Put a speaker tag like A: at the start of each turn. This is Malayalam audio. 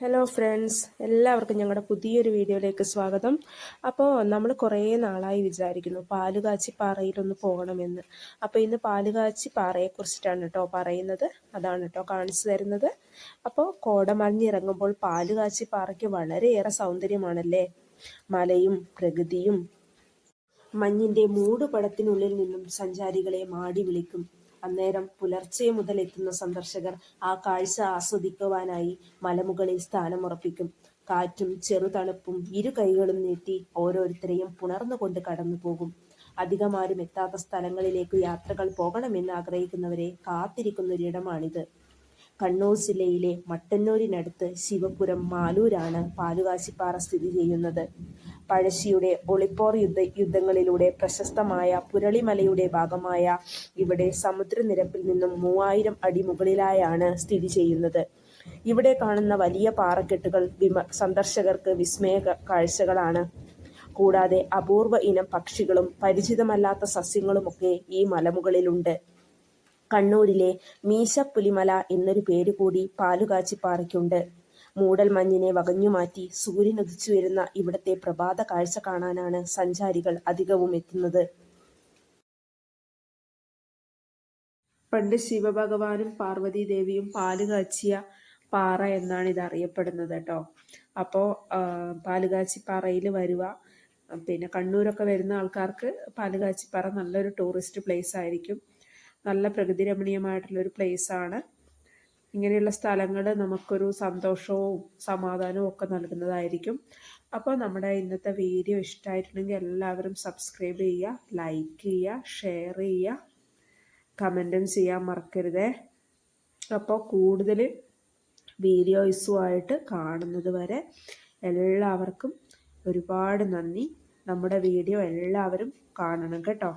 A: ഹലോ ഫ്രണ്ട്സ് എല്ലാവർക്കും ഞങ്ങളുടെ പുതിയൊരു വീഡിയോയിലേക്ക് സ്വാഗതം. അപ്പോൾ നമ്മൾ കുറേ നാളായി വിചാരിക്കുന്നു പാലുകാച്ചി പാറയിലൊന്ന് പോകണമെന്ന്. അപ്പോൾ ഇന്ന് പാലുകാച്ചി പാറയെക്കുറിച്ചിട്ടാണ് കേട്ടോ പറയുന്നത്. അതാണ് കേട്ടോ കാണിച്ചു തരുന്നത്. അപ്പോൾ കോടമഞ്ഞിറങ്ങുമ്പോൾ പാലുകാച്ചി പാറയ്ക്ക് വളരെയേറെ സൗന്ദര്യമാണല്ലേ? മലയും പ്രകൃതിയും മഞ്ഞിന്റെ മൂടുപടത്തിനുള്ളിൽ നിന്നും സഞ്ചാരികളെ മാടി വിളിക്കും. അന്നേരം പുലർച്ചെ മുതൽ എത്തുന്ന സന്ദർശകർ ആ കാഴ്ച ആസ്വദിക്കുവാനായി മലമുകളിൽ സ്ഥാനം ഉറപ്പിക്കും കാറ്റും ചെറുതണുപ്പും ഇരു കൈകളും നീട്ടി ഓരോരുത്തരെയും പുണർന്നുകൊണ്ട് കടന്നു പോകും. അധികമാരും എത്താത്ത സ്ഥലങ്ങളിലേക്ക് യാത്രകൾ പോകണമെന്ന് ആഗ്രഹിക്കുന്നവരെ കാത്തിരിക്കുന്നൊരിടമാണിത്. കണ്ണൂർ ജില്ലയിലെ മട്ടന്നൂരിനടുത്ത് ശിവപുരം മാലൂരാണ് പാലുകാശിപ്പാറ സ്ഥിതി ചെയ്യുന്നത്. പഴശ്ശിയുടെ ഒളിപ്പോർ യുദ്ധ യുദ്ധങ്ങളിലൂടെ പ്രശസ്തമായ പുരളിമലയുടെ ഭാഗമായ ഇവിടെ സമുദ്രനിരപ്പിൽ നിന്നും മൂവായിരം അടി മുകളിലായാണ് സ്ഥിതി ചെയ്യുന്നത്. ഇവിടെ കാണുന്ന വലിയ പാറക്കെട്ടുകൾ വിമ സന്ദർശകർക്ക് വിസ്മയ കാഴ്ചകളാണ്. കൂടാതെ അപൂർവ ഇനം പക്ഷികളും പരിചിതമല്ലാത്ത സസ്യങ്ങളുമൊക്കെ ഈ മലമുകളിലുണ്ട്. കണ്ണൂരിലെ മീശപ്പുലിമല എന്നൊരു പേര് കൂടി പാലുകാച്ചിപ്പാറയ്ക്കുണ്ട്. മൂടൽമഞ്ഞിനെ വകഞ്ഞുമാറ്റി സൂര്യൻ ഉദിച്ചു വരുന്ന ഇവിടത്തെ പ്രഭാത കാഴ്ച കാണാനാണ് സഞ്ചാരികൾ അധികവും എത്തുന്നത്. പണ്ട് ശിവഭഗവാനും പാർവതി ദേവിയും പാൽ കാച്ചിയ പാറ എന്നാണ് ഇത് അറിയപ്പെടുന്നത് കേട്ടോ. അപ്പോൾ പാലുകാച്ചിപ്പാറയിൽ വരുക. പിന്നെ കണ്ണൂരൊക്കെ വരുന്ന ആൾക്കാർക്ക് പാലുകാച്ചിപ്പാറ നല്ലൊരു ടൂറിസ്റ്റ് പ്ലേസ് ആയിരിക്കും. നല്ല പ്രകൃതി രമണീയമായിട്ടുള്ളൊരു പ്ലേസാണ് ഇങ്ങനെയുള്ള സ്ഥലങ്ങൾ നമുക്കൊരു സന്തോഷവും സമാധാനവും ഒക്കെ നൽകുന്നതായിരിക്കും. അപ്പോൾ നമ്മുടെ ഇന്നത്തെ വീഡിയോ ഇഷ്ടമായിട്ടുണ്ടെങ്കിൽ എല്ലാവരും സബ്സ്ക്രൈബ് ചെയ്യുക ലൈക്ക് ചെയ്യുക ഷെയർ ചെയ്യുക കമന്റും ചെയ്യാൻ മറക്കരുതേ. അപ്പോൾ കൂടുതൽ വീഡിയോസുമായിട്ട് കാണുന്നത് വരെ എല്ലാവർക്കും ഒരുപാട് നന്ദി. നമ്മുടെ വീഡിയോ എല്ലാവരും കാണണം കേട്ടോ.